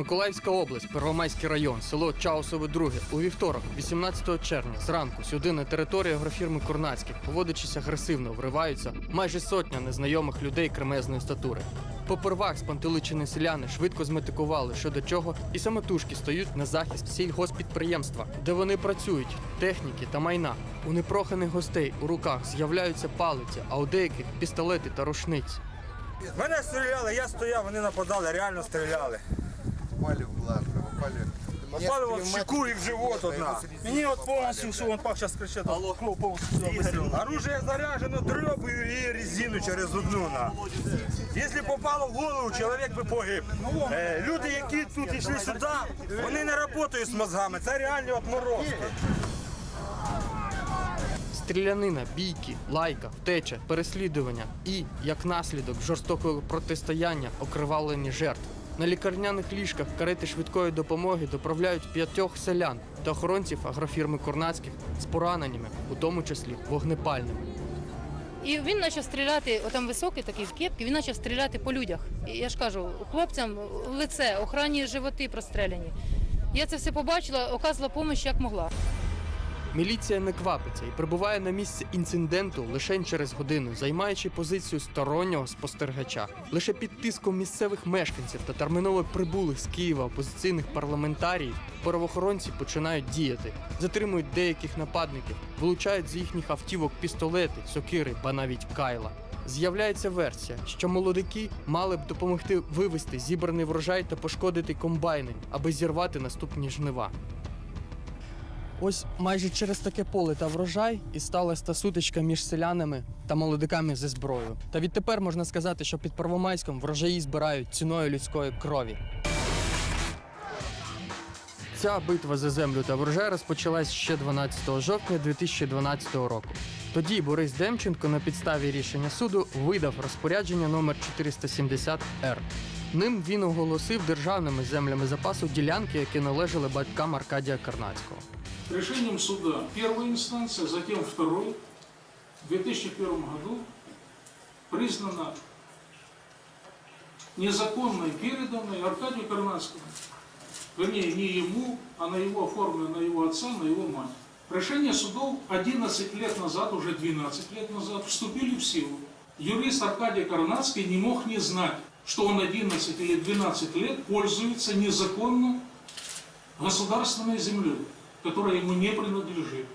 Миколаївська область, Первомайський район, село Чаусове друге. У вівторок, 18 червня, зранку, сюди на територію агрофірми Курнацьких, поводячись агресивно, вриваються майже сотня незнайомих людей кремезної статури. Попервах спантеличені селяни швидко зметикували, що до чого, і самотужки стають на захист сільгоспідприємства, де вони працюють, техніки та майна. У непроханих гостей у руках з'являються палиці, а у деяких пістолети та рушниці. Мене стріляли, я стояв, вони нападали, реально стріляли. Попали в глаз, попали. Попали от в щеку і в живот одна. Мені от повністю все, вон пак зараз кричать, кров повністю сюди Оружие заряжено дробою і резину через одну на. Якщо попало в голову, чоловік би погиб. Е, люди, які тут йшли сюди, вони не працюють з мозгами, це реальні отморозки. Стрілянина, бійки, лайка, втеча, переслідування і, як наслідок жорстокого протистояння, окривавлені жертв. На лікарняних ліжках карети швидкої допомоги доправляють п'ятьох селян та охоронців агрофірми Корнацьких з пораненнями, у тому числі вогнепальними. І він почав стріляти, отам високий такий в кепці, він почав стріляти по людях. І я ж кажу, хлопцям лице, охранні животи простреляні. Я це все побачила, оказувала допомогу як могла. Міліція не квапиться і прибуває на місце інциденту лише через годину, займаючи позицію стороннього спостерігача. Лише під тиском місцевих мешканців та терміново прибулих з Києва опозиційних парламентаріїв правоохоронці починають діяти, затримують деяких нападників, вилучають з їхніх автівок пістолети, сокири, ба навіть кайла. З'являється версія, що молодики мали б допомогти вивести зібраний врожай та пошкодити комбайни, аби зірвати наступні жнива. Ось майже через таке поле та врожай і сталася та сутичка між селянами та молодиками зі зброєю. Та відтепер можна сказати, що під Первомайськом врожаї збирають ціною людської крові. Ця битва за землю та врожай розпочалась ще 12 жовтня 2012 року. Тоді Борис Демченко на підставі рішення суду видав розпорядження номер 470 р Ним він оголосив державними землями запасу ділянки, які належали батькам Аркадія Карнацького. Решением суда первой инстанции, затем второй, в 2001 году признана незаконной переданной Аркадию Карнацкому. Вернее, не ему, а на его оформлено на его отца, на его мать. Решения судов 11 лет назад, уже 12 лет назад, вступили в силу. Юрист Аркадий Карнацкий не мог не знать, что он 11 или 12 лет пользуется незаконно государственной землей, которая ему не принадлежит.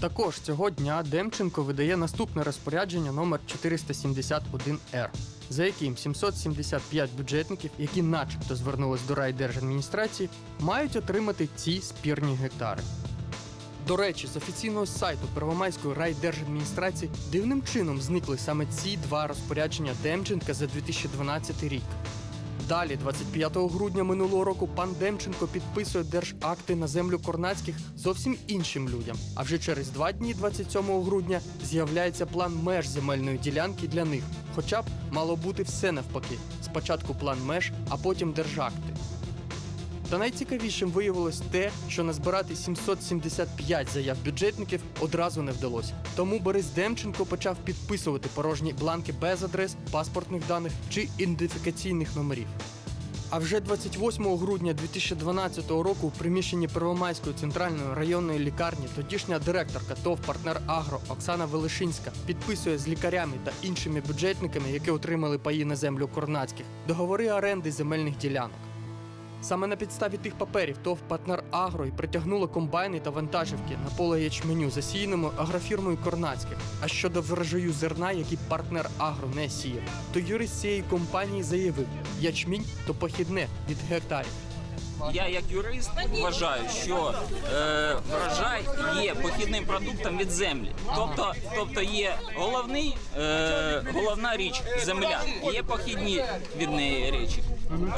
Також цього дня Демченко видає наступне розпорядження номер 471 р за яким 775 бюджетників, які начебто звернулись до райдержадміністрації, мають отримати ці спірні гектари. До речі, з офіційного сайту Первомайської райдержадміністрації дивним чином зникли саме ці два розпорядження Демченка за 2012 рік. Далі, 25 грудня минулого року, пан Демченко підписує держакти на землю Корнацьких зовсім іншим людям. А вже через два дні, 27 грудня, з'являється план меж земельної ділянки для них. Хоча б мало бути все навпаки: спочатку план меж, а потім держакти. Та найцікавішим виявилось те, що назбирати 775 заяв бюджетників одразу не вдалося. Тому Борис Демченко почав підписувати порожні бланки без адрес, паспортних даних чи ідентифікаційних номерів. А вже 28 грудня 2012 року у приміщенні Первомайської центральної районної лікарні тодішня директорка ТОВ партнер Агро Оксана Велишинська підписує з лікарями та іншими бюджетниками, які отримали паї на землю Корнацьких, договори оренди земельних ділянок. Саме на підставі тих паперів ТОВ партнер Агро і притягнуло комбайни та вантажівки на поле ячменю, засіяному агрофірмою Корнацьких. А щодо врожаю зерна, який партнер Агро не сіяв, то юрист цієї компанії заявив: ячмінь то похідне від гектарів. Я як юрист вважаю, що е, врожай є похідним продуктом від землі. Тобто, тобто є головний, е, головна річ земля, є похідні від неї речі.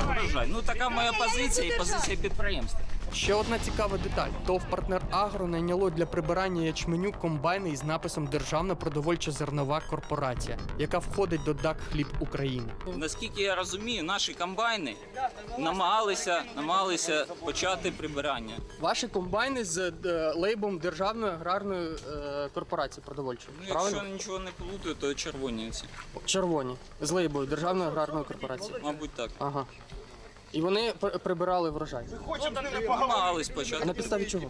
Врожай. Ну така моя позиція і позиція підприємства. Ще одна цікава деталь: ТОВ партнер Агро найняло для прибирання ячменю комбайни із написом Державна продовольча зернова корпорація, яка входить до ДАК Хліб України. Наскільки я розумію, наші комбайни намагалися, намагалися почати прибирання. Ваші комбайни з е, лейбом Державної аграрної е, корпорації продовольчої. Ну, якщо нічого не плутаю, то червоні ці. Червоні з лейбою Державної аграрної корпорації. Мабуть, так. Ага. І вони пр- прибирали врожай. Намагались А спочатку. на підставі чого?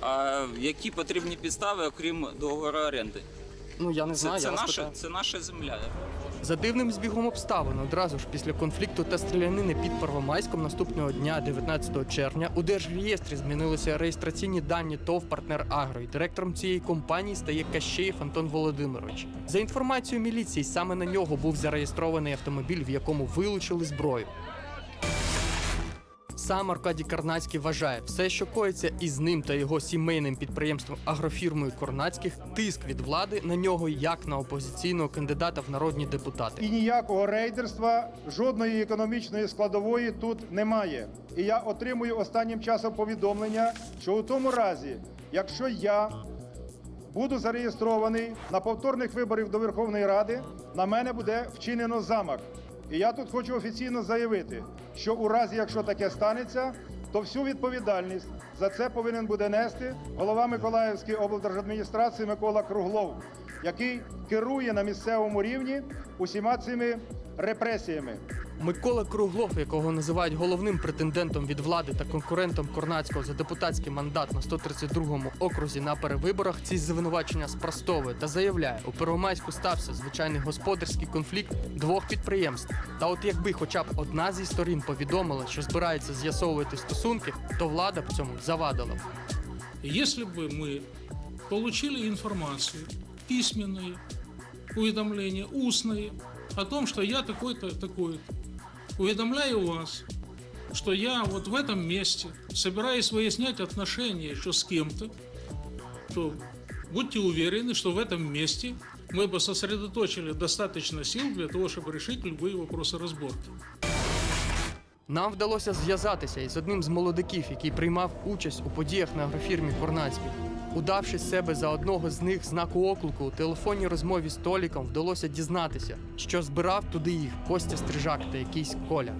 А які потрібні підстави, окрім договору оренди? Ну я не Це, знаю. це, я вас наша, питаю. це наша земля. За дивним збігом обставин одразу ж після конфлікту та стрілянини під Первомайськом наступного дня, 19 червня, у держреєстрі змінилися реєстраційні дані ТОВ партнер Агро. І директором цієї компанії стає Кащеєв Антон Володимирович. За інформацією міліції, саме на нього був зареєстрований автомобіль, в якому вилучили зброю. Сам Аркадій Карнацький вважає, все, що коїться із ним та його сімейним підприємством агрофірмою Корнацьких, тиск від влади на нього як на опозиційного кандидата в народні депутати. І ніякого рейдерства, жодної економічної складової тут немає. І я отримую останнім часом повідомлення, що у тому разі, якщо я буду зареєстрований на повторних виборів до Верховної Ради, на мене буде вчинено замах. І я тут хочу офіційно заявити, що у разі, якщо таке станеться, то всю відповідальність за це повинен буде нести голова Миколаївської облдержадміністрації Микола Круглов, який керує на місцевому рівні усіма цими репресіями. Микола Круглов, якого називають головним претендентом від влади та конкурентом Корнацького за депутатський мандат на 132-му окрузі на перевиборах, ці звинувачення спростовує та заявляє, у Первомайську стався звичайний господарський конфлікт двох підприємств. Та от якби хоча б одна зі сторін повідомила, що збирається з'ясовувати стосунки, то влада б цьому завадила. б. Если бы мы получили информацию, письменные уведомления, устные, о том, что я такой-то, такой-то, уведомляю вас, что я вот в этом месте собираюсь выяснять отношения еще с кем-то, то будьте уверены, что в этом месте мы бы сосредоточили достаточно сил для того, чтобы решить любые вопросы разборки. Нам вдалося зв'язатися із одним з молодиків, який приймав участь у подіях на агрофірмі Корнацьких. Удавши з себе за одного з них знаку оклику, у телефонній розмові з Толіком вдалося дізнатися, що збирав туди їх Костя Стрижак та якийсь Коля.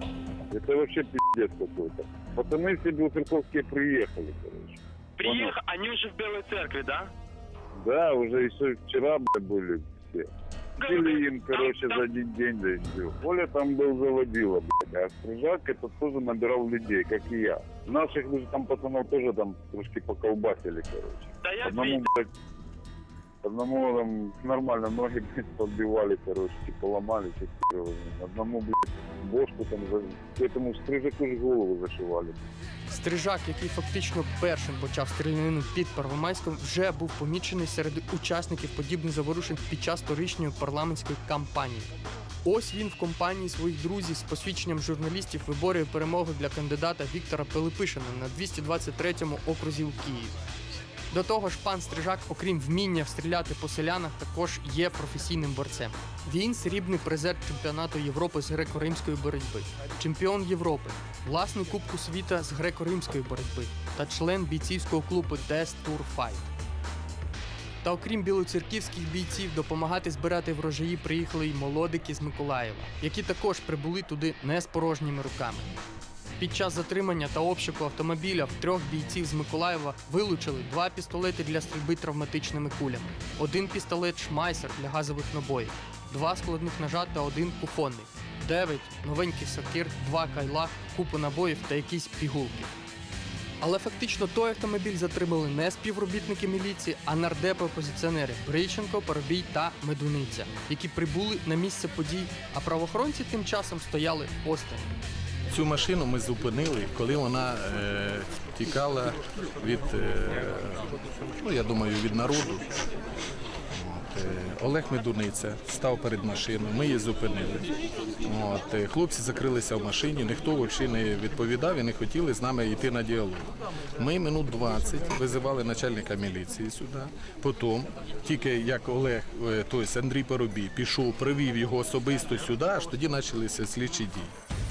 Это вообще пиздец какой-то. Пацаны все белоцерковские приехали, короче. Приехал, они уже в Белой Церкви, да? Да, уже еще вчера бля, были все. Купили им, короче, за один день да и всё. Коля там был заводила, блядь, а Стрижак это тоже набирал людей, как и я. Наших же там пацанов тоже там трошки поколбасили, короче. Да я Одному, блядь, одному там нормально ноги, блядь, подбивали, короче, типа ломали, типа, одному, блядь, бошку там, за... этому Стрижаку же голову зашивали. Стрижак, який фактично першим почав стрілянину під Первомайськом, вже був помічений серед учасників подібних заворушень під час торічньої парламентської кампанії. Ось він в компанії своїх друзів з посвідченням журналістів виборює перемогу для кандидата Віктора Пилипишина на 223-му окрузі у Києві. До того ж, пан Стрижак, окрім вміння стріляти по селянах, також є професійним борцем. Він срібний призер чемпіонату Європи з греко-римської боротьби, чемпіон Європи, власний Кубку світа з греко-римської боротьби та член бійцівського клубу Death Tour Fight. Та окрім білоцерківських бійців, допомагати збирати врожаї приїхали й молодики з Миколаєва, які також прибули туди не з порожніми руками. Під час затримання та обшуку автомобіля в трьох бійців з Миколаєва вилучили два пістолети для стрільби травматичними кулями, один пістолет Шмайсер для газових набоїв, два складних ножа та один кухонний, дев'ять новеньких сокир, два кайла, купу набоїв та якісь пігулки. Але фактично той автомобіль затримали не співробітники міліції, а нардепи опозиціонери Бриченко, Парубій та Медуниця, які прибули на місце подій, а правоохоронці тим часом стояли осторонь. Цю машину ми зупинили, коли вона е, тікала від, е, ну я думаю, від народу. Е, Олег Медуниця став перед машиною, ми її зупинили. От, е, хлопці закрилися в машині, ніхто взагалі не відповідав і не хотіли з нами йти на діалог. Ми минут 20 визивали начальника міліції сюди. Потім, тільки як Олег, тобто Андрій Парубій, пішов, привів його особисто сюди, аж тоді почалися слідчі дії.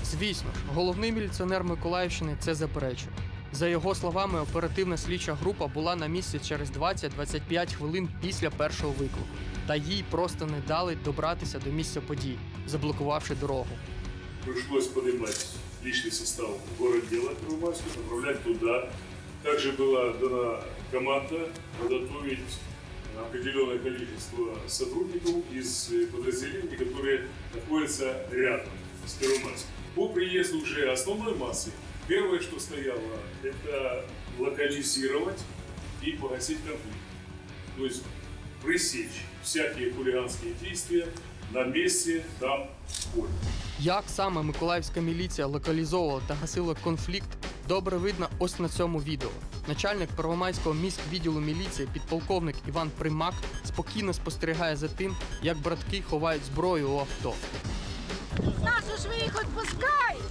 Звісно головний міліціонер Миколаївщини це заперечує. За його словами, оперативна слідча група була на місці через 20-25 хвилин після першого виклику, та їй просто не дали добратися до місця подій, заблокувавши дорогу. пришлось поднимать личный состав в город дела Первомайск, направлять туда. Также была дана команда подготовить определенное количество сотрудников из э, подразделений, которые находятся рядом с Первомайска. По приезду уже основной массы, первое, что стояло, это локализировать и погасить конфликт. То есть пресечь всякие хулиганские действия на месте, там, в поле. Як саме миколаївська міліція локалізовувала та гасила конфлікт, добре видно ось на цьому відео. Начальник Первомайського міськвідділу міліції, підполковник Іван Примак, спокійно спостерігає за тим, як братки ховають зброю у авто. Нашу ж ви їх відпускаєте?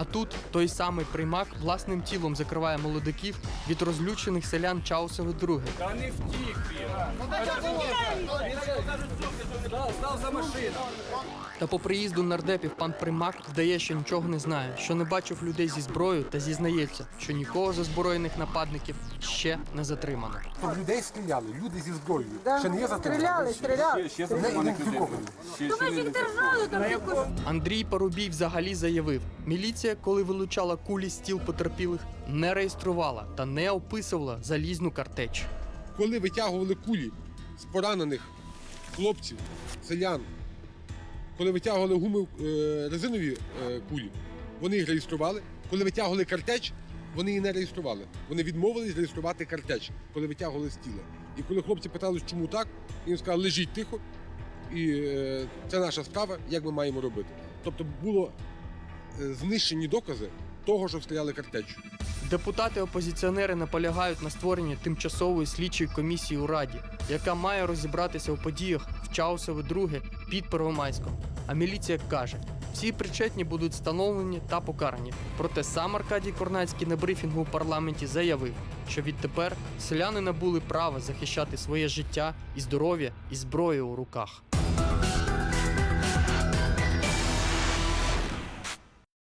А тут той самий приймак власним тілом закриває молодиків від розлючених селян Чаусове друге. Та по приїзду нардепів пан Примак вдає, що нічого не знає, що не бачив людей зі зброєю та зізнається, що нікого з озброєних нападників ще не затримано. Людей стріляли, люди зі зброєю. Ще не є Стріляли, стріляли. Не ідентифіковані. То ви ж їх держали там якось. Андрій Парубій взагалі заявив, міліція, коли вилучала кулі з тіл потерпілих, не реєструвала та не описувала залізну картеч. Коли витягували кулі з поранених хлопців, селян, коли витягували гуми е, резинові е, кулі, вони їх реєстрували. Коли витягували картеч, вони її не реєстрували. Вони відмовились реєструвати картеч, коли витягували з тіла. І коли хлопці питали, чому так, їм сказали, лежіть тихо, і е, це наша справа, як ми маємо робити. Тобто було знищені докази того, що стріляли картечю. Депутати-опозиціонери наполягають на створенні тимчасової слідчої комісії у Раді, яка має розібратися у подіях в Чаусове друге під Первомайськом. А міліція каже, всі причетні будуть встановлені та покарані. Проте сам Аркадій Корнацький на брифінгу у парламенті заявив, що відтепер селяни набули права захищати своє життя і здоров'я і зброю у руках.